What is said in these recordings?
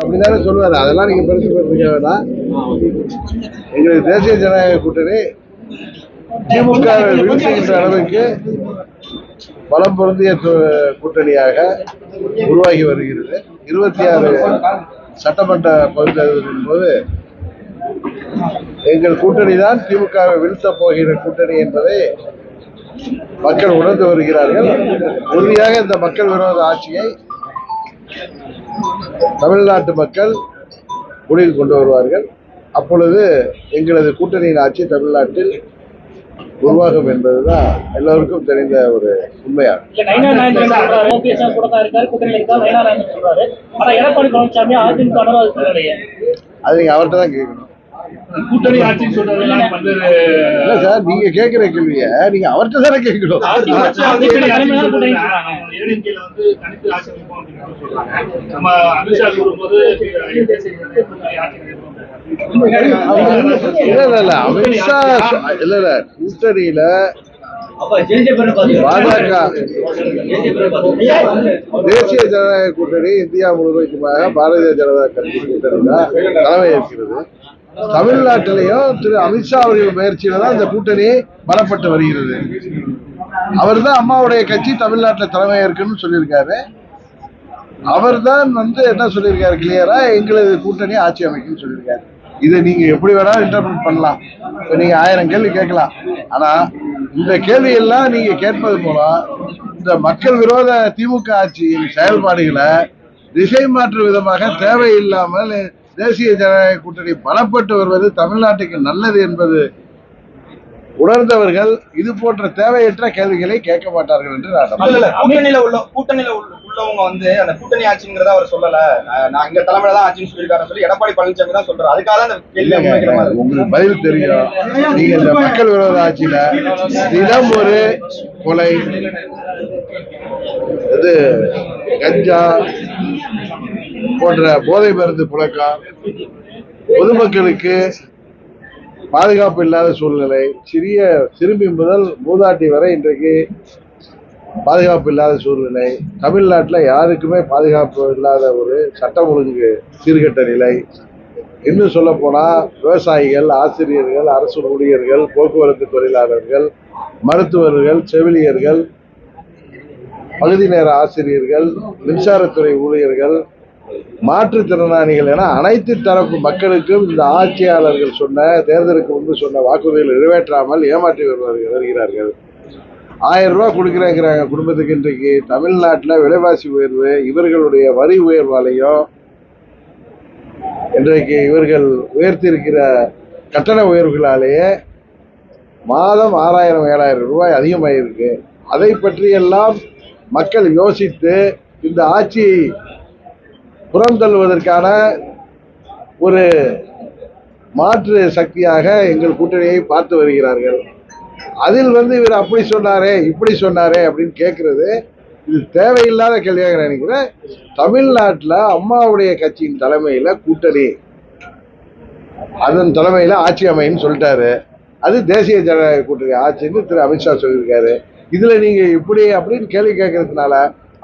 அப்படிதானே சொல்லுவார். அதெல்லாம் நீங்க பெருசு பெருசுக்க எங்களுக்கு தேசிய ஜனநாயக கூட்டணி திமுக வை வீழ்த்துகின்ற அளவுக்கு பலம் பொருந்திய கூட்டணியாக உருவாகி வருகிறது. இருபத்தி ஆறு சட்டமன்ற பகுதியின் போது எங்கள் கூட்டணி தான் திமுகவை வீழ்த்தப் போகிற கூட்டணி என்பதை மக்கள் உணர்ந்து வருகிறார்கள். உறுதியாக இந்த மக்கள் விரோத ஆட்சியை தமிழ்நாட்டு மக்கள் முடிவில் கொண்டு வருவார்கள். அப்பொழுது எங்களது கூட்டணியின் ஆட்சி தமிழ்நாட்டில் உருவாகும் என்பதுதான் எல்லோருக்கும் தெரிந்த ஒரு உண்மையாகும். அது சொல்லலையே அது நீங்க அவர்கிட்ட தான் கேட்கணும். கூட்டணி ஆட்சின்னு சொல்றதெல்லாம் பல்வேறு இல்ல சார் நீங்க கேட்கிற கேள்விய நீங்க அவர்கிட்ட தானே கேட்கணும். நம்ம அமித்ஷா கூறும்போது இல்ல இல்ல இல்ல. அமித்ஷா இல்ல இல்ல. கூட்டணியில பாஜக. தேசிய ஜனநாயக கூட்டணி இந்தியா முழுமைக்குமாக பாரதிய ஜனதா கட்சி கூட்டணி தான் தலைமை ஏற்கிறது. தமிழ்நாட்டிலையும் திரு அமித்ஷா அவர்கள் முயற்சியில தான் இந்த கூட்டணி பலப்பட்டு வருகிறது. அவர் தான் அம்மாவுடைய கட்சி தமிழ்நாட்டில் தலைமை இருக்குன்னு சொல்லியிருக்காரு. அவர் தான் வந்து என்ன சொல்லியிருக்காரு கிளியரா எங்களது கூட்டணி ஆட்சி அமைக்கும்னு சொல்லியிருக்காரு. இதை நீங்க எப்படி வேணாலும் இன்டர்பிரட் பண்ணலாம். இப்ப நீங்க ஆயிரம் கேள்வி கேட்கலாம். ஆனா இந்த கேள்வி எல்லாம் நீங்க கேட்பது மூலம் இந்த மக்கள் விரோத திமுக ஆட்சியின் செயல்பாடுகளை திசை மாற்றும் விதமாக தேவையில்லாமல் தேசிய ஜனநாயக கூட்டணி பலப்பட்டு வருவது தமிழ்நாட்டுக்கு நல்லது என்பது உணர்ந்தவர்கள் இது போன்ற தேவையற்ற கேள்விகளை கேட்க மாட்டார்கள் என்று நான் கூட்டணியில உள்ள கூட்டணியில உள்ள- உள்ளவங்க வந்து அந்த கூட்டணி ஆட்சிங்கிறத அவர் சொல்லல. நான் இங்க தலைமையில தான் ஆட்சின்னு சொல்லியிருக்காருன்னு சொல்லி எடப்பாடி பழனிசாமி தான் சொல்றாரு. அதுக்காக தான் கேள்வி. உங்களுக்கு பதில் தெரியும். நீங்க இந்த மக்கள் விரோத ஆட்சியில தினம் ஒரு கொலை இது கஞ்சா போன்ற போதை மருந்து புழக்கம் பொதுமக்களுக்கு பாதுகாப்பு இல்லாத சூழ்நிலை சிறிய சிறுமி முதல் மூதாட்டி வரை இன்றைக்கு பாதுகாப்பு இல்லாத சூழ்நிலை. தமிழ்நாட்டில் யாருக்குமே பாதுகாப்பு இல்லாத ஒரு சட்டம் ஒழுங்கு சீர்கெட்ட நிலை. இன்னும் சொல்ல போனால் விவசாயிகள் ஆசிரியர்கள் அரசு ஊழியர்கள் போக்குவரத்து தொழிலாளர்கள் மருத்துவர்கள் செவிலியர்கள் பகுதி நேர ஆசிரியர்கள் மின்சாரத்துறை ஊழியர்கள் மாற்றுத்திறனாளிகள் என அனைத்து தரப்பு மக்களுக்கும் இந்த ஆட்சியாளர்கள் சொன்ன தேர்தலுக்கு முன்பு சொன்ன வாக்குறுதிகள் நிறைவேற்றாமல் ஏமாற்றி வருவார்கள் வருகிறார்கள். ஆயிரம் ரூபாய் கொடுக்குறேங்கிறாங்க குடும்பத்துக்கு இன்றைக்கு. தமிழ்நாட்டில் விலைவாசி உயர்வு இவர்களுடைய வரி உயர்வாலையும் இன்றைக்கு இவர்கள் உயர்த்தியிருக்கிற கட்டண உயர்வுகளாலேயே மாதம் ஆறாயிரம் ஏழாயிரம் ரூபாய் அதிகமாயிருக்கு. அதை பற்றியெல்லாம் மக்கள் யோசித்து இந்த ஆட்சியை புறந்தள்ளுவதற்கான ஒரு மாற்று சக்தியாக எங்கள் கூட்டணியை பார்த்து வருகிறார்கள். அதில் வந்து இவர் அப்படி சொன்னாரே இப்படி சொன்னாரே அப்படின்னு கேட்கறது. இது தேவையில்லாத கேள்வியாக நினைக்கிறேன். தமிழ்நாட்டில் அம்மாவுடைய கட்சியின் தலைமையில் கூட்டணி அதன் தலைமையில் ஆட்சி அமைன்னு சொல்லிட்டாரு. அது தேசிய ஜனநாயக கூட்டணி ஆட்சின்னு திரு அமித்ஷா சொல்லியிருக்காரு. இதில் நீங்கள் இப்படி அப்படின்னு கேள்வி கேட்கறதுனால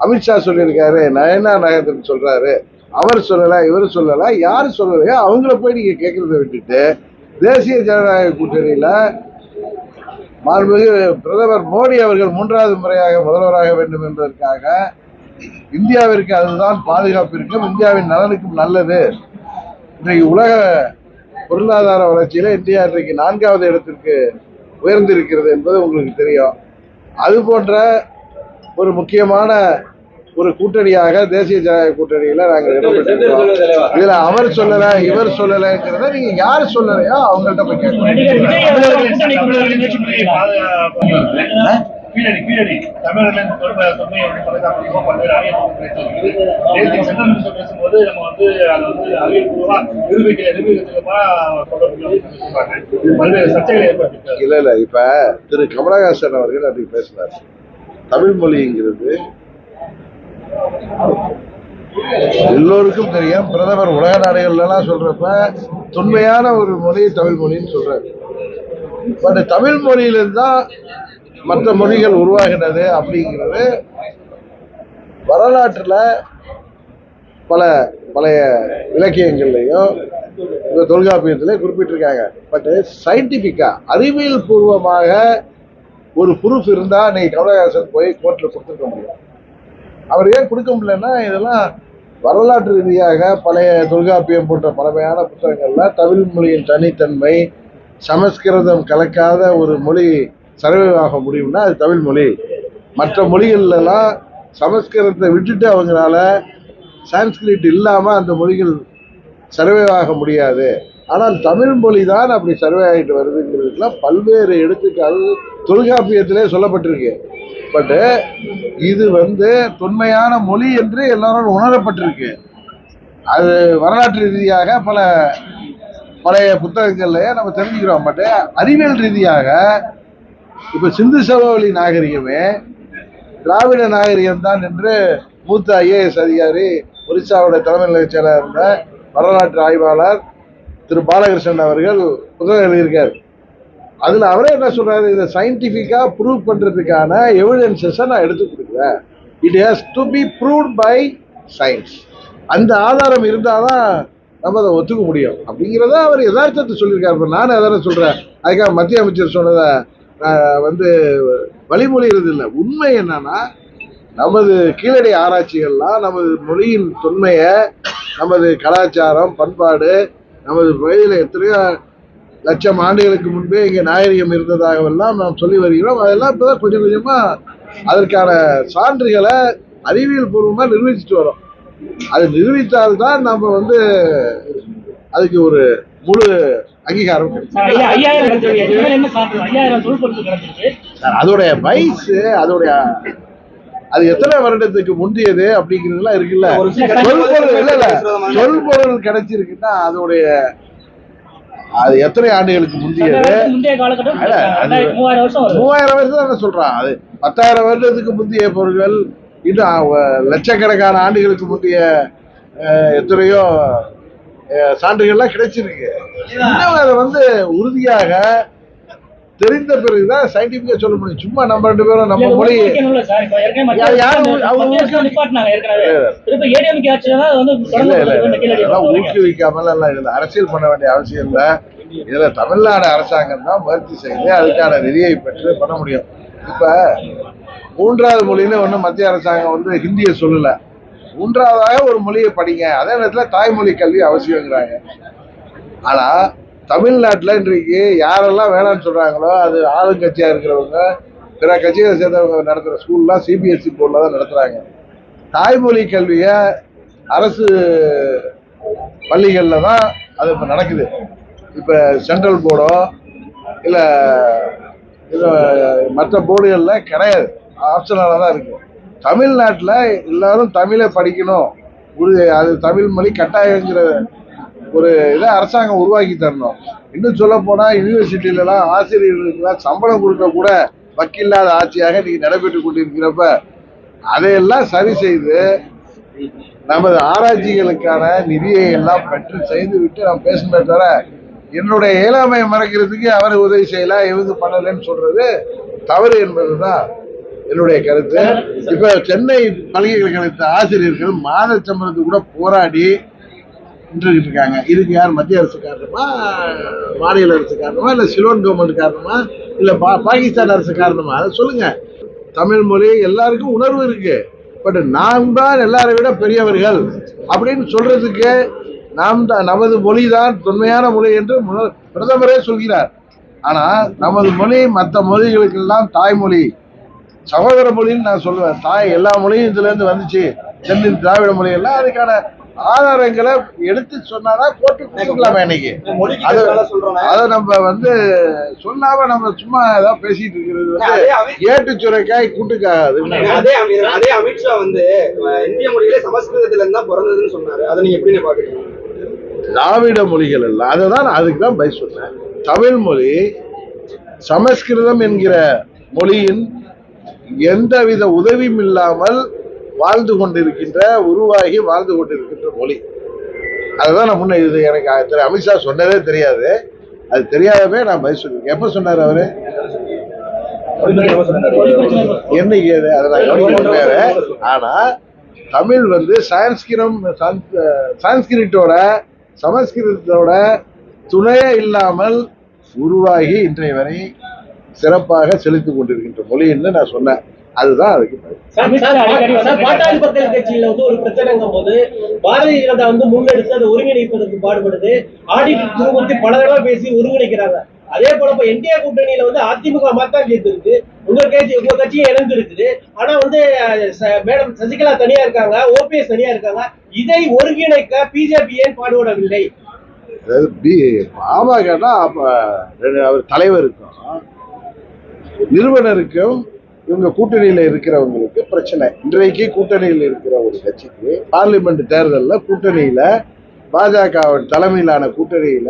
அமித்ஷா சொல்லியிருக்காரு நயனா நாயகன் சொல்கிறாரு அவர் சொல்லல இவர் சொல்லல யார் சொல்லலையோ அவங்கள போய் நீங்க கேட்கறத விட்டுட்டு தேசிய ஜனநாயக கூட்டணியில மாண்புமிகு பிரதமர் மோடி அவர்கள் மூன்றாவது முறையாக முதல்வராக வேண்டும் என்பதற்காக இந்தியாவிற்கு அதுதான் பாதுகாப்பிற்கும் இந்தியாவின் நலனுக்கும் நல்லது. இன்றைக்கு உலக பொருளாதார வளர்ச்சியில இந்தியா இன்றைக்கு நான்காவது இடத்திற்கு உயர்ந்திருக்கிறது என்பது உங்களுக்கு தெரியும். அது போன்ற ஒரு முக்கியமான ஒரு கூட்டணியாக தேசிய ஜனநாயக கூட்டணியில நாங்கள் இடம்பெற்றிருக்கோம். இதுல அவர் சொல்லல இவர் சொல்லலைங்கிறத நீங்க யார் சொல்லலையோ அவங்கள்ட்ட போய் கேட்கணும் இல்ல இல்ல இப்ப திரு கமலஹாசன் அவர்கள் அப்படி பேசினார். தமிழ் மொழிங்கிறது எல்லோருக்கும் தெரியும். பிரதமர் உலக நாடுகள்ல எல்லாம் சொல்றப்ப தொன்மையான ஒரு மொழி தமிழ் மொழின்னு சொல்றாரு. பட் தமிழ் மொழியிலிருந்து தான் மற்ற மொழிகள் உருவாகினது அப்படிங்கிறது வரலாற்றுல பல பழைய இலக்கியங்கள்லையும் இந்த தொல்காப்பியத்திலே குறிப்பிட்டிருக்காங்க. பட் சயின்டிஃபிக்காக அறிவியல் பூர்வமாக ஒரு ப்ரூஃப் இருந்தா இன்னைக்கு கமலஹாசன் போய் கோர்ட்ல கொடுத்துருக்க முடியும். அவர் ஏன் கொடுக்க முடியலன்னா இதெல்லாம் வரலாற்று ரீதியாக பழைய தொல்காப்பியம் போன்ற பழமையான புத்தகங்களில் தமிழ் மொழியின் தனித்தன்மை சமஸ்கிருதம் கலக்காத ஒரு மொழி சர்வைவாக முடியும்னா அது தமிழ் மொழி. மற்ற மொழிகள்லாம் சமஸ்கிருதத்தை விட்டுட்டு அவங்களால சான்ஸ்கிரிட் இல்லாமல் அந்த மொழிகள் சர்வே ஆக முடியாது. ஆனால் தமிழ் மொழி தான் அப்படி சர்வே ஆகிட்டு வருதுங்கிறதுக்குலாம் பல்வேறு எடுத்துக்காது தொல்காப்பியத்திலே சொல்லப்பட்டிருக்கு. பட்டு இது வந்து தொன்மையான மொழி என்று எல்லாரும் உணரப்பட்டிருக்கு. அது வரலாற்று ரீதியாக பல பழைய புத்தகங்கள்லயே நம்ம தெரிஞ்சுக்கிறோம். பட் அறிவியல் ரீதியாக இப்ப சிந்து சமவெளி நாகரிகமே திராவிட நாகரிகம் தான் என்று மூத்த ஐஏஎஸ் அதிகாரி ஒரிசாவோட தலைமை நிலையச் செயலாளர் இருந்த வரலாற்று ஆய்வாளர் திரு பாலகிருஷ்ணன் அவர்கள் புத்தகம் எழுதியிருக்கார். அதில் அவரே என்ன சொல்கிறாரு இதை சயின்டிஃபிக்காக ப்ரூவ் பண்ணுறதுக்கான எவிடன்சஸை நான் எடுத்து கொடுக்குறேன். It has to be prove by science அந்த ஆதாரம் இருந்தாதான் நம்ம அதை ஒத்துக்க முடியும். அப்படிங்கிறத அவர் யதார்த்தத்தை சொல்லியிருக்காரு. இப்போ நானும் அதான சொல்கிறேன் அதுக்காக மத்திய அமைச்சர் சொன்னதை நான் வந்து வழிமொழிகிறது இல்லை. உண்மை என்னன்னா நமது கீழடி ஆராய்ச்சிகள்லாம் நமது மொழியின் தொன்மையை நமது கலாச்சாரம் பண்பாடு நமது மொழியில் எத்தனையோ லட்சம் ஆண்டுகளுக்கு முன்பே இங்கே நாகரிகம் இருந்ததாகவெல்லாம் நாம் சொல்லி வருகிறோம். அதெல்லாம் இப்போதான் கொஞ்சம் கொஞ்சமா அதற்கான சான்றுகளை அறிவியல் பூர்வமாக நிரூபிச்சுட்டு வரோம். அது நிரூபித்தால்தான் நம்ம வந்து அதுக்கு ஒரு முழு அங்கீகாரம் அதோடைய வயசு அதோடைய அது எத்தனை வருடத்துக்கு முந்தியது அப்படிங்கிறதுலாம் இருக்குல்ல. விஷயம் சொல்பொருள் இல்ல சொல்பொருள் கிடைச்சிருக்குன்னா அதோடைய அது எத்தனை ஆண்டுகளுக்கு முந்தியது மூவாயிரம் வருஷம் வருது. மூவாயிரம் வருஷம் தானே சொல்றான். அது பத்தாயிரம் வருடத்துக்கு முந்தைய பொருட்கள் இன்னும் லட்சக்கணக்கான ஆண்டுகளுக்கு முந்தைய எத்தனையோ சான்றுகள்லாம் கிடைச்சிருக்கு. இன்னும் அதை வந்து உறுதியாக தெரிந்த பிறகுதான் சயின்டிபிக்கா சொல்ல முடியும். சும்மா நம்ம ரெண்டு பேரும் நம்ம இல்ல, மொழி. இல்ல, இல்ல. இல்ல. ஊக்குவிக்காமல் எல்லாம் இதுல அரசியல் பண்ண வேண்டிய அவசியம் இல்ல. இதுல தமிழ்நாடு அரசாங்கம் தான் முயற்சி செய்து அதுக்கான நிதியை பெற்று பண்ண முடியும். இப்ப மூன்றாவது மொழின்னு ஒண்ணும் மத்திய அரசாங்கம் வந்து ஹிந்தியை சொல்லல. மூன்றாவதாக ஒரு மொழியை படிங்க. அதே நேரத்துல தாய்மொழி கல்வி அவசியங்கிறாங்க. ஆனா தமிழ்நாட்டில் இன்றைக்கு யாரெல்லாம் வேணாம்னு சொல்கிறாங்களோ அது ஆளுங்கட்சியாக இருக்கிறவங்க பிற கட்சியை சேர்ந்தவங்க நடத்துகிற ஸ்கூல்லாம் சிபிஎஸ்சி போர்டில் தான் நடத்துகிறாங்க தாய்மொழி கல்வியை அரசு பள்ளிகளில் தான் அது இப்போ நடக்குது. இப்போ சென்ட்ரல் போர்டோ இல்லை இது மற்ற போர்டுகளில் கிடையாது. ஆப்ஷனலாக தான் இருக்குது தமிழ்நாட்டில் எல்லாரும் தமிழை படிக்கணும். உறுதி அது தமிழ் மொழி கட்டாயங்கிற ஒரு இதை அரசாங்கம் உருவாக்கி தரணும். இன்னும் சொல்ல போனால் யூனிவர்சிட்டியிலலாம் ஆசிரியர்களுக்குலாம் சம்பளம் கொடுக்க கூட வக்கில்லாத ஆட்சியாக இன்னைக்கு நடைபெற்று கொண்டிருக்கிறப்ப அதையெல்லாம் சரி செய்து நமது ஆராய்ச்சிகளுக்கான நிதியை எல்லாம் பெற்று செய்து விட்டு நாம் பேசணுமே தவிர என்னுடைய இயலாமையை மறைக்கிறதுக்கு அவர் உதவி செய்யலாம் இவங்க பண்ணலன்னு சொல்றது தவறு என்பதுதான் என்னுடைய கருத்து. இப்ப சென்னை பல்கலைக்கழகத்து ஆசிரியர்கள் மாத சம்பளத்துக்கு கூட போராடி நின்றுகிட்டு இருக்காங்க இதுக்கு யார் மத்திய அரசு காரணமா மாநில அரசு காரணமா இல்லை சிலோன் கவர்மெண்ட் காரணமா இல்லை பா பாகிஸ்தான் அரசு காரணமா அதை சொல்லுங்க. தமிழ் மொழி எல்லாருக்கும் உணர்வு இருக்கு. பட் நாம் தான் எல்லாரை விட பெரியவர்கள். அப்படின்னு சொல்றதுக்கு நாம் தான் நமது மொழி தான் தொன்மையான மொழி என்று முதல் பிரதமரே சொல்கிறார். ஆனால் நமது மொழி மற்ற மொழிகளுக்கெல்லாம் தாய்மொழி. சகோதர மொழின்னு நான் சொல்லுவேன். தாய் எல்லா மொழியும் இதுலேருந்து வந்துச்சு. தென்னின் திராவிட மொழியெல்லாம் அதுக்கான ஆதாரங்களை எடுத்து சொன்னாதான் போட்டு கொடுக்கலாமே இன்னைக்கு. அது- அதை நம்ம வந்து சொல்லாம நம்ம சும்மா ஏதாவது பேசிட்டு இருக்கிறது வந்து ஏட்டு சுரைக்காய் கூட்டுக்காது. அதே அதே அமித்ஷா வந்து இந்திய மொழிகளே சமஸ்கிருதத்துல இருந்து தான் பிறந்ததுன்னு சொன்னாரு. அதை நீங்க எப்படி பாக்குறீங்க திராவிட மொழிகள் எல்லாம் அதை தான் அதுக்கு தான் பதில் சொன்னேன். தமிழ் மொழி சமஸ்கிருதம் என்கிற மொழியின் எந்தவித உதவியும் இல்லாமல் வாழ்ந்து கொண்டிருக்கின்ற உருவாகி வாழ்ந்து கொண்டிருக்கின்ற மொழி. அதுதான் நான் முன்ன இது எனக்கு திரு அமித்ஷா சொன்னதே தெரியாது. அது தெரியாதவே நான் பதில் சொல்லியிருக்கேன் எப்போ சொன்னார் அவரு? என்னைக்கு அது? அதை நான் கவனிக்க ஆனால் தமிழ் வந்து சான்ஸ்கிரம் சான்ஸ்கிரிட்டோட சமஸ்கிருதத்தோட துணையே இல்லாமல் உருவாகி இன்றைய வரை சிறப்பாக செலுத்திக் கொண்டிருக்கின்ற மொழின்னு நான் சொன்னேன். அதுதான் அதுக்கு பாட்டாளி கட்சியில வந்து ஒரு பிரச்சனைங்கும் போது பாரதிய ஜனதா வந்து முன்னெடுத்து அதை ஒருங்கிணைப்பதற்கு பாடுபடுது. ஆடிட் பல தடவை பேசி ஒருங்கிணைக்கிறாங்க. அதே போல இப்ப என்டிஏ கூட்டணியில வந்து அதிமுக மாத்தான் சேர்த்திருக்கு உங்க கட்சி உங்க கட்சியும் இணைந்து இருக்குது ஆனா வந்து மேடம் சசிகலா தனியா இருக்காங்க ஓபிஎஸ் தனியா இருக்காங்க. இதை ஒருங்கிணைக்க பிஜேபி ஏன் பாடுபடவில்லை? அதாவது பி பாமகனா அப்ப ரெண்டு- அவர் தலைவருக்கும் நிறுவனருக்கும் இவங்க கூட்டணியில இருக்கிறவங்களுக்கு பிரச்சனை. இன்றைக்கு கூட்டணியில் இருக்கிற ஒரு கட்சிக்கு பார்லிமெண்ட் தேர்தலில் கூட்டணியில பாஜக தலைமையிலான கூட்டணியில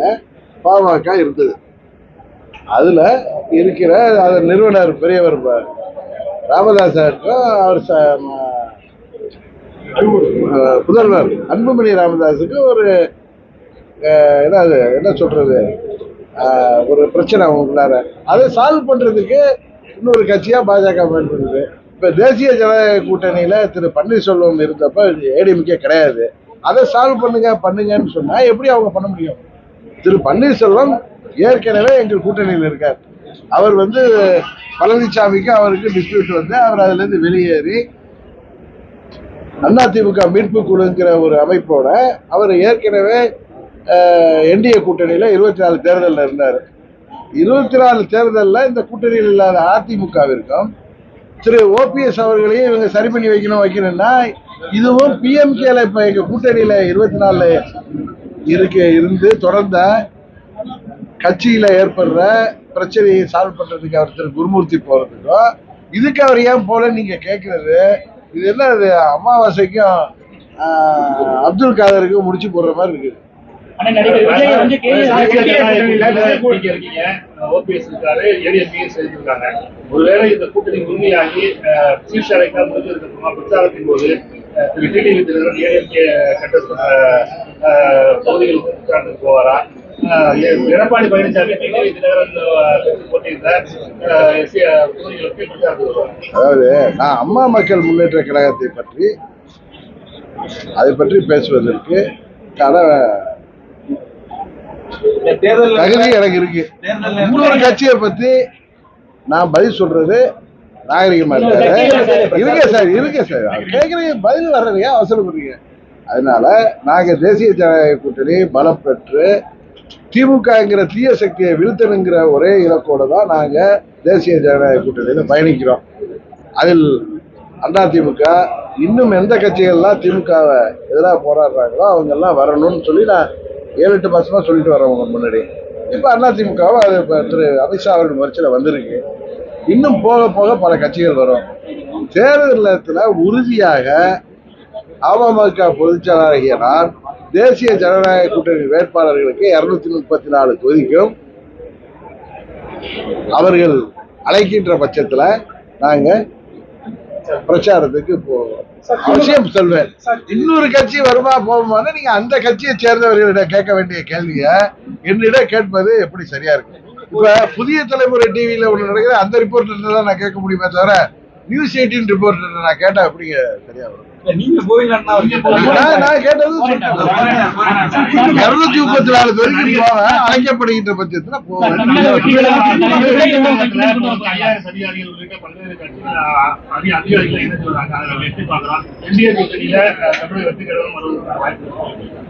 பாமக இருந்தது. அதுல இருக்கிற அதன் நிறுவனர் பெரியவர் ராமதாசருக்கும் அவர் ச- புதல்வர் அன்புமணி ராமதாஸுக்கு ஒரு என்னது என்ன சொல்றது? ஒரு பிரச்சனை அவங்களுக்குள்ளார அதை சால்வ் பண்றதுக்கு இன்னொரு கட்சியா பாஜக பயன்படுது. இப்ப தேசிய ஜனநாயக கூட்டணியில திரு பன்னீர்செல்வம் இருந்தப்ப ஏடிஎம்கே கிடையாது. அதை சால்வ் பண்ணுங்க பண்ணுங்கன்னு சொன்னா எப்படி அவங்க பண்ண முடியும்? திரு பன்னீர்செல்வம் ஏற்கனவே எங்கள் கூட்டணியில் இருக்கார். அவர் வந்து பழனிசாமிக்கு அவருக்கு டிஸ்பியூட் வந்து அவர் அதுல இருந்து வெளியேறி அதிமுக மீட்பு குழுங்கிற ஒரு அமைப்போட அவர் ஏற்கனவே என்டிஏ கூட்டணியில இருபத்தி நாலு தேர்தலில் இருந்தார். இருபத்தி நாலு தேர்தலில் இந்த கூட்டணியில் இல்லாத அதிமுகவிற்கும் திரு ஓபிஎஸ் அவர்களையும் இவங்க சரி பண்ணி வைக்கணும் வைக்கணும்னா இதுவும் பிஎம்கேல இப்போ எங்கள் கூட்டணியில் இருபத்தி நாலு இருக்கு இருந்து தொடர்ந்த கட்சியில் ஏற்படுற பிரச்சனையை சால்வ் பண்ணுறதுக்கு அவர் திரு குருமூர்த்தி போகிறதுக்கும் இதுக்கு அவர் ஏன் போல நீங்கள் கேட்குறது இது என்ன இது அமாவாசைக்கும் அப்துல் காதருக்கும் முடிச்சு போடுற மாதிரி இருக்குது. ஆனா நடிகர் விஜய் வந்து கே- நீங்க இருக்கீங்க. ஓபிஎஸ் இருக்காரு ஏடிஎம்கே சேர்த்திருக்காங்க ஒருவேளை இந்த கூட்டணி உண்மையாகி முடிஞ்சதுக்கு அப்புறமா பிரச்சாரத்தின் போது திரு டிடிவி தினகரன் ஏடிஎம்கே கண்டஸ்ட் பண்ண அஹ், பகுதிகளுக்கு பிரச்சாரத்துக்கு போவாரா? எடப்பாடி பழனிசாமி டிடிவி தினகரன் போட்டியிருந்த பிரச்சாரத்துக்கு அதாவது நான் அம்மா மக்கள் முன்னேற்ற கழகத்தை பற்றி அதை பற்றி பேசுவதற்கு கட தகுதி எனக்கு இருக்கு. இன்னொரு கட்சியை பத்தி நான் பதில் சொல்றது நாகரிகமா இருக்காரு. இருங்க சார் இருங்க சார். கேட்குறீங்க பதில் வர்றதுங்க அவசரப்படுறீங்க அதனால நாங்க தேசிய ஜனநாயக கூட்டணி பலம் பெற்று திமுகங்கிற தீய சக்தியை வீழ்த்தணுங்கிற ஒரே இலக்கோட தான் நாங்க தேசிய ஜனநாயக கூட்டணியில பயணிக்கிறோம். அதில் அதிமுக இன்னும் எந்த கட்சிகள்லாம் திமுகவை எதிராக போராடுறாங்களோ அவங்க எல்லாம் வரணும்னு சொல்லி நான் ஏழு எட்டு மாசமா சொல்லிட்டு வரவங்க முன்னாடி. இப்போ அதிமுகவும் அது திரு அமித்ஷா அவர்கள் முயற்சியில் வந்திருக்கு. இன்னும் போக போக பல கட்சிகள் வரும். தேர்தல் நேரத்தில் உறுதியாக அமமுக பொதுச் நான் தேசிய ஜனநாயக கூட்டணி வேட்பாளர்களுக்கு இருநூத்தி முப்பத்தி நாலு தொகுதிக்கும் அவர்கள் அழைக்கின்ற பட்சத்துல நாங்க பிரச்சாரத்துக்கு போவோம் விஷயம் சொல்வேன். இன்னொரு கட்சி வருமா போகுமான்னு நீங்க அந்த கட்சியை சேர்ந்தவர்களிடம் கேட்க வேண்டிய கேள்விய என்னிடம் கேட்பது எப்படி சரியா இருக்கும்? இப்ப புதிய தலைமுறை டிவியில ஒண்ணு நடக்குது அந்த ரிப்போர்ட்ல தான் நான் கேட்க முடியுமே தவிர நியூஸ் எயிட்டீன் ரிப்போர்ட்டர் நான் கேட்டா எப்படிங்க சரியா வரும் நீங்க இருநூத்தி முப்பத்தி நாலு பேருக்கு போவேன் அழைக்கப்படுகின்ற பட்சத்துல போவேன்.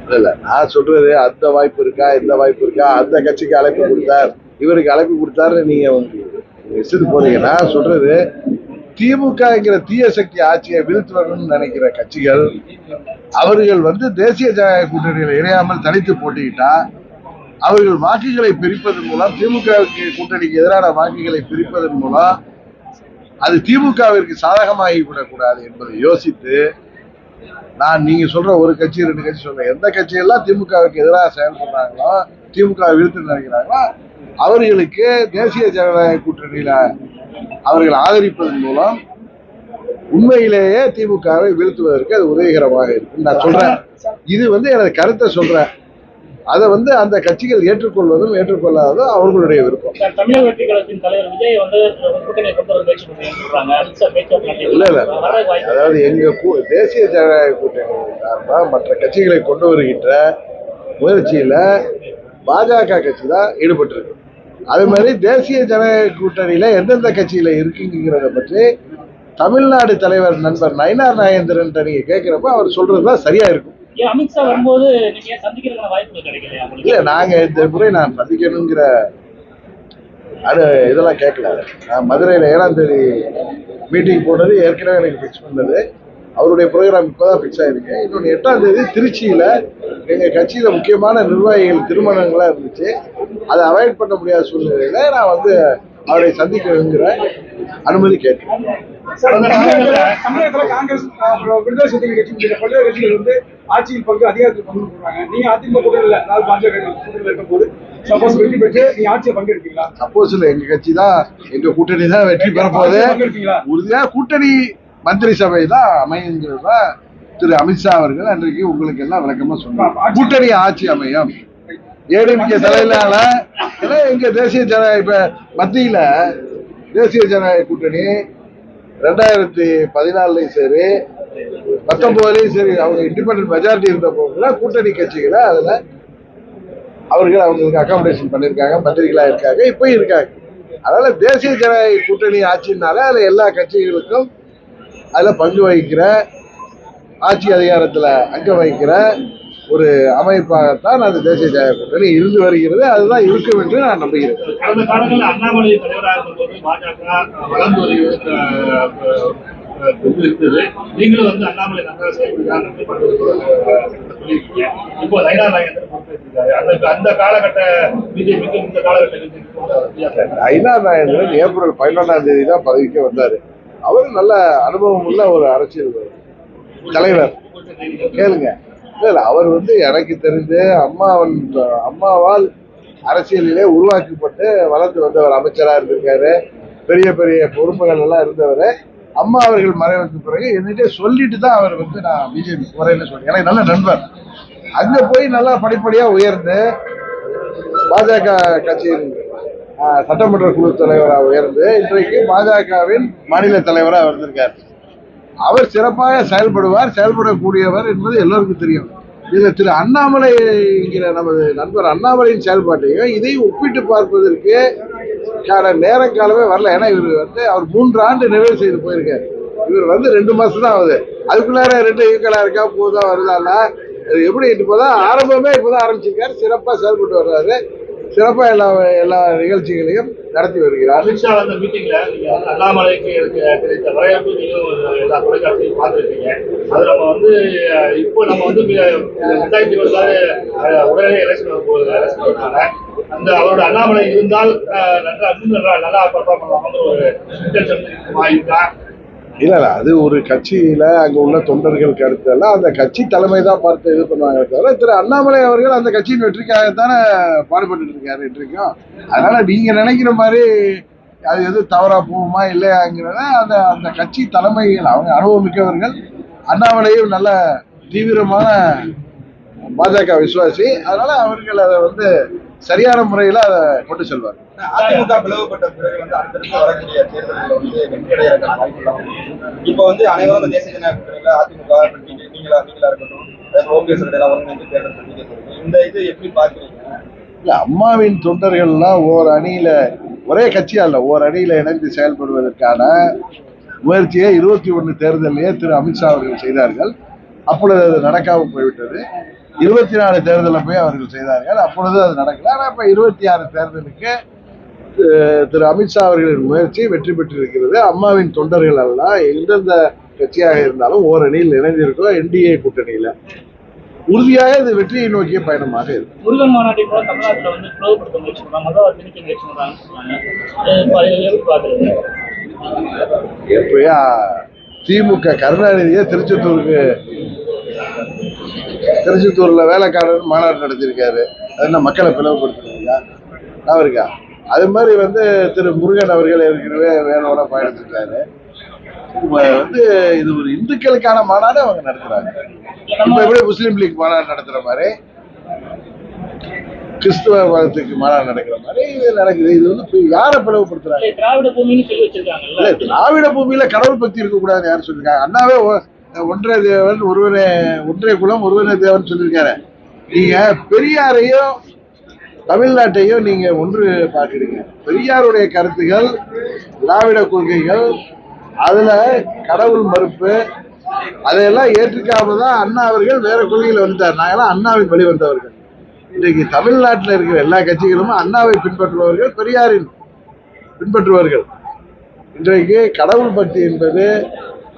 இல்ல இல்ல நான் சொல்றது அந்த வாய்ப்பு இருக்கா இந்த வாய்ப்பு இருக்கா அந்த கட்சிக்கு அழைப்பு கொடுத்தார் இவருக்கு அழைப்பு கொடுத்தாருன்னு நீங்க விசிட்டு போறீங்க நான் சொல்றது திமுகங்கிற தீய சக்தி ஆட்சியை வீழ்த்தணும்னு நினைக்கிற கட்சிகள் அவர்கள் வந்து தேசிய ஜனநாயக கூட்டணியில் இணையாமல் தனித்து போட்டியிட்டா அவர்கள் வாக்குகளை பிரிப்பதன் மூலம் திமுகவுக்கு கூட்டணிக்கு எதிரான வாக்குகளை பிரிப்பதன் மூலம் அது திமுகவிற்கு சாதகமாகிவிடக்கூடாது என்பதை யோசித்து நான் நீங்க சொல்ற ஒரு கட்சி ரெண்டு கட்சி சொல்றேன். எந்த கட்சியெல்லாம் திமுகவுக்கு எதிராக செயல்படுறாங்களோ திமுக வீழ்த்து நினைக்கிறாங்களோ அவர்களுக்கு தேசிய ஜனநாயக கூட்டணியில அவர்கள் ஆதரிப்பதன் மூலம் உண்மையிலேயே திமுகவை வீழ்த்துவதற்கு அது உதவிகரமாக இருக்கும். நான் சொல்றேன். இது வந்து எனது கருத்தை சொல்றேன். அதை வந்து அந்த கட்சிகள் ஏற்றுக்கொள்வதும் ஏற்றுக்கொள்ளாததும் அவர்களுடைய விருப்பம். தமிழக வெற்றி கழகத்தின் தலைவர் விஜய் வந்து இல்ல இல்ல. அதாவது எங்க கூ- தேசிய ஜனநாயக கூட்டணி சார்பா மற்ற கட்சிகளை கொண்டு வருகின்ற முயற்சியில பாஜக கட்சி தான் ஈடுபட்டிருக்கு. அது மாதிரி தேசிய ஜனநாயக கூட்டணியில எந்தெந்த கட்சியில இருக்குங்கிறத பற்றி தமிழ்நாடு தலைவர் நண்பர் நயினார் நாகேந்திரன் நீங்க கேட்கிறப்ப அவர் சொல்றதுதான் சரியா இருக்கும். அமித்ஷா வரும்போது நீங்க ஏன் சந்திக்கிறதுக்கான வாய்ப்புகள் கிடைக்கலையா உங்களுக்கு? இல்ல நாங்க இந்த முறை நான் சந்திக்கணுங்கிற அது இதெல்லாம் கேட்கல. நான் மதுரையில் ஏழாம் தேதி மீட்டிங் போனது ஏற்கனவே எனக்கு ஃபிக்ஸ் பண்ணது. அவருடைய ப்ரோக்ராம் இப்போதான் ஃபிக்ஸ் ஆயிருக்கு. இன்னொன்று எட்டாம் தேதி திருச்சியில் எங்கள் கட்சியில் முக்கியமான நிர்வாகிகள் திருமணங்களாக இருந்துச்சு. அதை அவாய்ட் பண்ண முடியாத சூழ்நிலையில் நான் வந்து அவரை சந்திக்கணுங்கிற அனுமதி கேட்டேன். தமிழகத்துல காங்கிரஸ் விடுதலை சிறுத்தைகள் கட்சி உள்ளிட்ட பல்வேறு கட்சிகள் வந்து ஆட்சியில் பங்கு அதிகாரத்தில் பங்கு போடுறாங்க நீங்க அதிமுக கூட்டணி இல்ல அதாவது பாஜக கூட்டணியில் இருக்கும்போது சப்போஸ் வெற்றி பெற்று நீங்க ஆட்சியை பங்கெடுப்பீங்களா? சப்போஸ்ல எங்க கட்சி தான் எங்க கூட்டணி தான் வெற்றி பெற போகுது. உறுதியா கூட்டணி மந்திரி சபை தான் அமையுங்கிறது திரு அமித்ஷா அவர்கள் அன்றைக்கு உங்களுக்கு எல்லாம் விளக்கமா சொன்னாங்க கூட்டணி ஆட்சி அமையும். ஏடிஎம்கே தலையிலான எங்க தேசிய ஜன இப்ப மத்தியில தேசிய ஜனநாயக கூட்டணி ரெண்டாயிரத்தி பதினாலுலயும் சரி பத்தொன்பதுலயும் சரி அவங்க இண்டிபெண்டன்ட் மெஜாரிட்டி இருந்த போதுல கூட்டணி கட்சிகளை அதுல அவர்கள் அவங்களுக்கு அகாமடேஷன் பண்ணியிருக்காங்க மந்திரிகளா இருக்காங்க இப்பயும் இருக்காங்க. அதனால தேசிய ஜனநாயக கூட்டணி ஆட்சினால அதுல எல்லா கட்சிகளுக்கும் அதுல பங்கு வகிக்கிற ஆட்சி அதிகாரத்துல அங்கம் வகிக்கிற ஒரு அமைப்பாகத்தான் அது தேசிய ஜனநாயக கூட்டணி இருந்து வருகிறது. அதுதான் இருக்கும் என்று நான் நம்புகிறேன். கடந்த காலங்களில் அண்ணாமலை தலைவராக இருந்தபோது பாஜக வளர்ந்து வருகிறது நீங்களும் வந்து அண்ணாமலை நன்றாக செயல்படுகிறார் இப்போ அந்த காலகட்ட இந்த நாயந்திரன் ஏப்ரல் பதினொன்றாம் தேதி தான் பதவிக்கு வந்தாரு. அவர் நல்ல அனுபவம் உள்ள ஒரு அரசியல் தலைவர். கேளுங்க. இல்லை இல்லை அவர் வந்து எனக்கு தெரிந்து அம்மாவன் அம்மாவால் அரசியலிலே உருவாக்கப்பட்டு வளர்ந்து வந்தவர் அமைச்சராக இருந்திருக்காரு. பெரிய பெரிய பொறுப்புகள் எல்லாம் இருந்தவர். அம்மா அவர்கள் மறைவுக்கு பிறகு என்கிட்ட சொல்லிட்டு தான் அவர் வந்து நான் பிஜேபி முறையில் சொல்றேன் எனக்கு நல்ல நண்பர். அங்கே போய் நல்லா படிப்படியாக உயர்ந்து பாஜக கட்சியின் சட்டமன்ற குழு தலைவராக உயர்ந்து இன்றைக்கு பாஜகவின் மாநில தலைவராக வந்திருக்கார். அவர் சிறப்பாக செயல்படுவார் செயல்படக்கூடியவர் என்பது எல்லோருக்கும் தெரியும். இதில் திரு அண்ணாமலை என்கிற நமது நண்பர் அண்ணாமலையின் செயல்பாட்டையும் இதையும் ஒப்பிட்டு பார்ப்பதற்கு கால நேரம் காலமே வரல. ஏன்னா இவர் வந்து அவர் மூன்று ஆண்டு நிறைவு செய்து போயிருக்காரு. இவர் வந்து ரெண்டு மாதம் தான் ஆகுது. அதுக்குள்ளார ரெண்டு ஈக்களா இருக்கா போதா வருதான்னா எப்படி இப்போதான் ஆரம்பமே இப்போதான் ஆரம்பிச்சிருக்காரு. சிறப்பாக செயல்பட்டு வர்றாரு. சிறப்பாக எல்லா எல்லா நிகழ்ச்சிகளையும் நடத்தி வருகிறார். அமித்ஷா அந்த மீட்டிங்ல வந்து அண்ணாமலைக்கு கிடைத்த வரவேற்பு நீங்களும் எல்லா தொலைக்காட்சியும் பார்த்துருக்கீங்க. அது நம்ம வந்து இப்போ நம்ம வந்து ரெண்டாயிரத்தி இருபத்தி ஆறு உடனே எலெக்ஷன் வரும்போது எலெக்ஷன் வருவாங்க அந்த அவரோட அண்ணாமலை இருந்தால் நன்றா நல்லா இன்னும் நல்லா நல்லா பர்ஃபார்ம் பண்ணுவாங்க ஒரு இன்டென்ஷன் இருக்கா இல்லை இல்லை அது ஒரு கட்சியில் அங்க உள்ள தொண்டர்கள் கருத்து எல்லாம் அந்த கட்சி தலைமை தான் பார்த்து இது பண்ணுவாங்க. தவிர திரு அண்ணாமலை அவர்கள் அந்த கட்சியின் வெற்றிக்காகத்தானே பாடுபட்டு இருக்காரு இன்றைக்கும். அதனால நீங்கள் நினைக்கிற மாதிரி அது எது தவறா போகுமா இல்லையாங்கிறத அந்த அந்த கட்சி தலைமைகள் அவங்க அனுபவமிக்கவர்கள் அண்ணாமலையும் நல்ல தீவிரமான பாஜக விசுவாசி அதனால அவர்கள் அதை வந்து சரியான முறையில அதை கொண்டு செல்வார் அதிமுக பிளவுபட்ட பிறகு வந்து அடுத்தடுத்து வரக்கூடிய தேர்தல்கள் வந்து இருக்கு. இப்போ வந்து அனைவரும் தேசிய ஜனநாயக அதிமுக நீங்க- நீங்களா நீங்களா இருக்கட்டும் ஓபிஎஸ் எல்லாம் ஒருங்கிணைந்து தேர்தல் சந்திக்க. இந்த இது எப்படி பாக்குறீங்க இல்ல அம்மாவின் தொண்டர்கள்லாம் ஓர் அணியில ஒரே கட்சியா இல்ல ஓர் அணியில இணைந்து செயல்படுவதற்கான முயற்சியை இருபத்தி ஒண்ணு தேர்தலிலேயே திரு அமித்ஷா அவர்கள் செய்தார்கள் அப்பொழுது அது நடக்காமல் போய்விட்டது இருபத்தி நாலு தேர்தலில் போய் அவர்கள் செய்தார்கள். அப்பொழுது அது நடக்கல. ஆனா இப்ப இருபத்தி ஆறு தேர்தலுக்கு திரு அமித்ஷா அவர்களின் முயற்சி வெற்றி பெற்றிருக்கிறது. அம்மாவின் தொண்டர்கள் எல்லாம் எந்தெந்த கட்சியாக இருந்தாலும் ஓர் அணியில் இணைந்திருக்கோம் என்டிஏ கூட்டணியில. உறுதியாக இது வெற்றியை நோக்கிய பயணமாக இருக்கும் முருகன் மாநாட்டை கூட தமிழ்நாட்டுல வந்து பிளவுபடுத்த முயற்சி எப்பயா திமுக கருணாநிதியே திருச்செந்தூருக்கு திருச்செந்தூர்ல வேலைக்காரர் மாநாடு நடத்தியிருக்காரு. அது என்ன மக்களை பிளவுபடுத்துறீங்களா அவருக்கா அது மாதிரி வந்து திரு முருகன் அவர்கள் ஏற்கனவே வேலோட பயணிச்சிருக்காரு வந்து இது ஒரு இந்துக்களுக்கான மாநாடு அவங்க நடத்துறாங்க. இப்ப எப்படி முஸ்லீம் லீக் மாநாடு நடத்துற மாதிரி? கிறிஸ்துவ மதத்துக்கு மாநாடு நடக்கிற மாதிரி இது நடக்குது. இது வந்து யாரை பிளவுபடுத்துறாங்க? திராவிட பூமின்னு சொல்லி வச்சிருக்காங்கல்ல. இல்ல திராவிட பூமியில கடவுள் பக்தி இருக்கக்கூடாதுன்னு யார் சொல்லிருக்காங்க அண்ணாவே ஒன்றே தேவன் ஒருவனே ஒன்றே குலம் ஒருவனே தேவன் சொல்லியிருக்காரு. நீங்க பெரியாரையும் தமிழ்நாட்டையும் நீங்க ஒன்று பார்க்குறீங்க. பெரியாருடைய கருத்துகள் திராவிட கொள்கைகள் அதுல கடவுள் மறுப்பு அதையெல்லாம் ஏற்றுக்காம தான் அண்ணா அவர்கள் வேற கொள்கையில் வந்தார் நாங்களாம் அண்ணாவின் வழி வந்தவர்கள். இன்றைக்கு தமிழ்நாட்டில் இருக்கிற எல்லா கட்சிகளும் அண்ணாவை பின்பற்றுபவர்கள் பெரியாரின் பின்பற்றுவார்கள் இன்றைக்கு கடவுள் பக்தி என்பது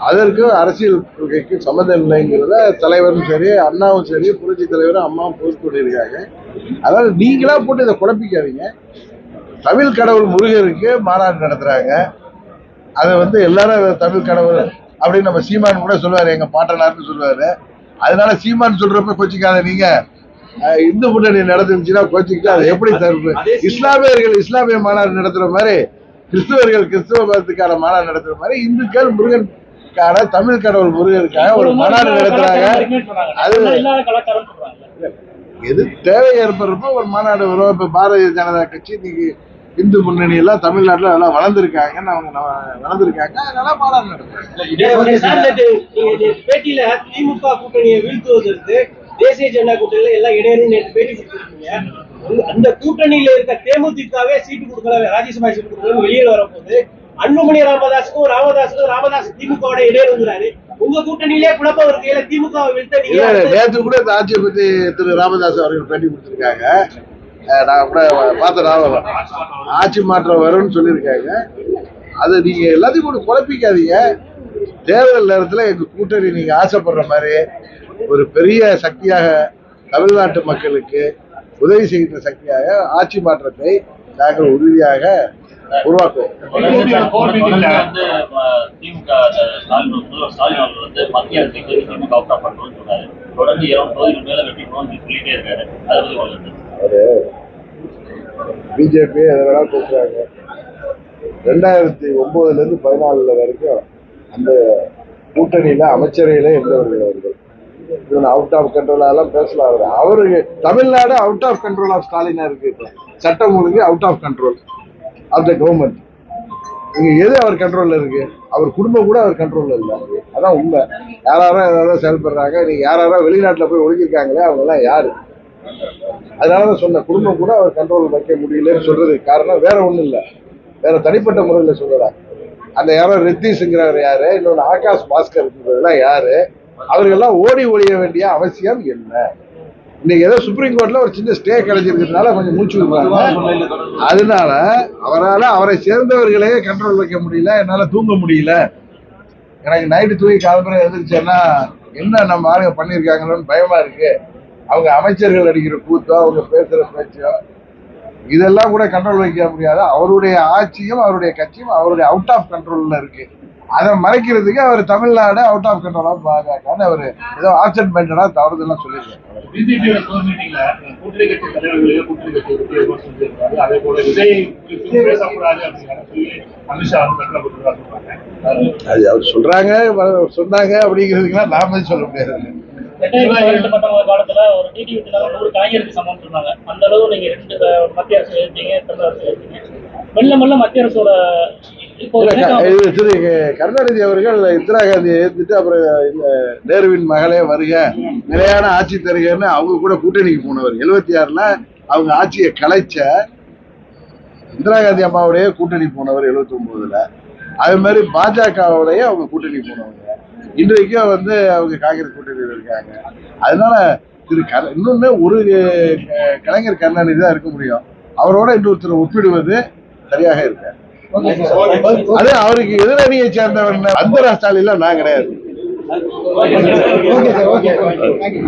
அதற்கு அரசியல் கொள்கைக்கு சம்மந்தம் இல்லைங்கிறத தலைவரும் சரி அண்ணாவும் சரி புரட்சி தலைவரும் அம்மாவும் போஸ்ட் பண்ணியிருக்காங்க அதாவது நீங்களா போட்டு இதை குழப்பிக்காதீங்க. தமிழ் கடவுள் முருகருக்கு மாநாடு நடத்துறாங்க. அதை வந்து எல்லாரும் தமிழ் கடவுள் அப்படின்னு நம்ம சீமான் கூட சொல்லுவாரு எங்க பாட்டனார்னு சொல்லுவாரு. அதனால சீமான் சொல்றப்ப கோச்சிக்காத நீங்க. இந்து முன்னணி நடந்துச்சுன்னா கோச்சிக்கிட்டு அதை எப்படி தருப்பு இஸ்லாமியர்கள் இஸ்லாமிய மாநாடு நடத்துற மாதிரி கிறிஸ்துவர்கள் கிறிஸ்துவ மதத்துக்கான மாநாடு நடத்துற மாதிரி இந்துக்கள் முருகனுக்கான தமிழ் கடவுள் முருகனுக்காக ஒரு மாநாடு நடத்துறாங்க. அது- எது தேவை ஏற்படுறப்போ ஒரு மாநாடு வரும். இப்ப பாரதிய ஜனதா கட்சி இன்னைக்கு இந்து முன்னணி எல்லாம் தமிழ்நாட்டுல நல்லா வளர்ந்துருக்காங்கன்னு அவங்க வளர்ந்துருக்காங்க. அதனால மாநாடு நேத்து பேட்டியில திமுக கூட்டணியை வீழ்த்துவதற்கு தேசிய ஜனதா கூட்டணியில எல்லாம் இடையரும் நேற்று பேட்டி கொடுத்திருக்கீங்க. அந்த கூட்டணியில இருக்க தேமுதிகவே சீட்டு கொடுக்கல ராஜ்யசபா சீட்டு கொடுக்கல வெளியே வரப்போகுது. அன்புமணி ராமதாஸுக்கும் ராமதாஸுக்கும் ராமதாஸ் திமுகவோட இடையருங்கிறாரு உங்க கூட்டணியிலே குழப்பம் இருக்கையில திமுக வீழ்த்த நேத்து கூட இந்த ஆட்சியை பத்தி திரு ராமதாஸ் அவர்கள் பேட்டி கொடுத்திருக்காங்க. நான் கூட பார்த்த ஞாபகம் ஆட்சி மாற்றம் வரும்னு சொல்லியிருக்காங்க. அது நீங்க எல்லாத்தையும் கூட குழப்பிக்காதீங்க. தேர்தல் நேரத்துல எங்க கூட்டணி நீங்க ஆசைப்படுற மாதிரி ஒரு பெரிய சக்தியாக தமிழ்நாட்டு மக்களுக்கு உதவி செய்கின்ற சக்தியாக ஆட்சி மாற்றத்தை நாங்கள் உறுதியாக உருவாக்குவோம். அவரு பிஜேபி அதை வேணா பேசுறாங்க. ரெண்டாயிரத்தி ஒன்பதுல இருந்து பதினாலுல வரைக்கும் அந்த கூட்டணியில அமைச்சரையில இருந்தவர்கள் அவர்கள். இவன் அவுட் ஆஃப் கண்ட்ரோலாலாம் பேசலாம். அவர் அவருக்கு Tamil Nadu out of control of ஸ்டாலினா இருக்கு இப்போ. சட்டம் ஒழுங்கு out of control of the government இங்கே எது அவர் கண்ட்ரோல்ல இருக்கு? அவர் குடும்பம் கூட அவர் கண்ட்ரோலில் இல்லை. அதான் உண்மை. யாராரோ யாராவது செயல்படுறாங்க நீங்க யாராரோ வெளிநாட்டில் போய் ஒழுங்கிருக்காங்களே அவங்கெல்லாம் யாரு? அதனால தான் சொன்ன குடும்பம் கூட அவர் கண்ட்ரோல் வைக்க முடியலன்னு சொல்றதுக்கு காரணம் வேற ஒண்ணும் இல்ல. வேற தனிப்பட்ட முறையில் சொல்லல அந்த யாரோ ரித்தீஷ்ங்கிறவர் யாரு? இன்னொன்று ஆகாஷ் பாஸ்கர் இருக்கிறதெல்லாம் யாரு? அவர்கள்லாம் ஓடி ஒழிய வேண்டிய அவசியம் என்ன? இன்னைக்கு ஏதோ சுப்ரீம் கோர்ட்ல ஒரு சின்ன ஸ்டே கிடைச்சிருக்கிறதுனால கொஞ்சம் மூச்சு விடுறாங்க. அதனால அவரால் அவரை சேர்ந்தவர்களே கண்ட்ரோல் வைக்க முடியல என்னால் தூங்க முடியல. எனக்கு நைட்டு தூங்கி காலம்பரம் எதிர்ச்சேன்னா என்ன நம்ம ஆளுங்க பண்ணியிருக்காங்களோன்னு பயமா இருக்கு. அவங்க அமைச்சர்கள் அடிக்கிற கூத்தோ அவங்க பேசுற பேச்சோ இதெல்லாம் கூட கண்ட்ரோல் வைக்க முடியாது அவருடைய ஆட்சியும் அவருடைய கட்சியும் அவருடைய அவுட் ஆஃப் கண்ட்ரோல்ல இருக்கு. அதை மறைக்கிறதுக்கு அவர் தமிழ்நாடு அவுட் ஆஃப் கண்ட்ரோலா பாஜகன்னு அவர் ஏதோ ஆப்சன்ட் மைண்டடா தவறுதெல்லாம் சொல்லியிருக்காரு. அதே அவர் சொல்றாங்க சொன்னாங்க அப்படிங்கிறதுக்கெல்லாம் நாம சொல்ல முடியாது. ரெண்டாயிரத்தி பத்தொன்பது காலத்துல ஒரு டிடிவி தினகரன் நூறு கலைஞருக்கு சமம் சொன்னாங்க. அந்த அளவு நீங்க ரெண்டு மத்திய அரசு இருக்கீங்க தமிழ் அரசு மெல்ல மெல்ல மத்திய அரசோட திரு கருணாநிதி அவர்கள் இந்திரா காந்தியை ஏத்துட்டு அப்புறம் நேருவின் மகளே வருக நிலையான ஆட்சி தருகன்னு அவங்க கூட கூட்டணிக்கு போனவர். எழுபத்தி ஆறுல அவங்க ஆட்சியை கலைச்ச இந்திரா காந்தி அம்மாவுடைய கூட்டணி போனவர் எழுபத்தி ஒன்பதுல அது மாதிரி பாஜகவுடைய அவங்க கூட்டணி போனவங்க. இன்றைக்கும் வந்து அவங்க காங்கிரஸ் கூட்டணியில் இருக்காங்க. அதனால திரு க இன்னொன்னு ஒரு கலைஞர் கருணாநிதி தான் இருக்க முடியும். அவரோட இன்னொருத்தர் ஒப்பிடுவது சரியாக இருக்காது. அது அவருக்கு எதிரணியை சேர்ந்தவன் அந்த ஸ்டாலின்ல நான் கிடையாது. Okay sir okay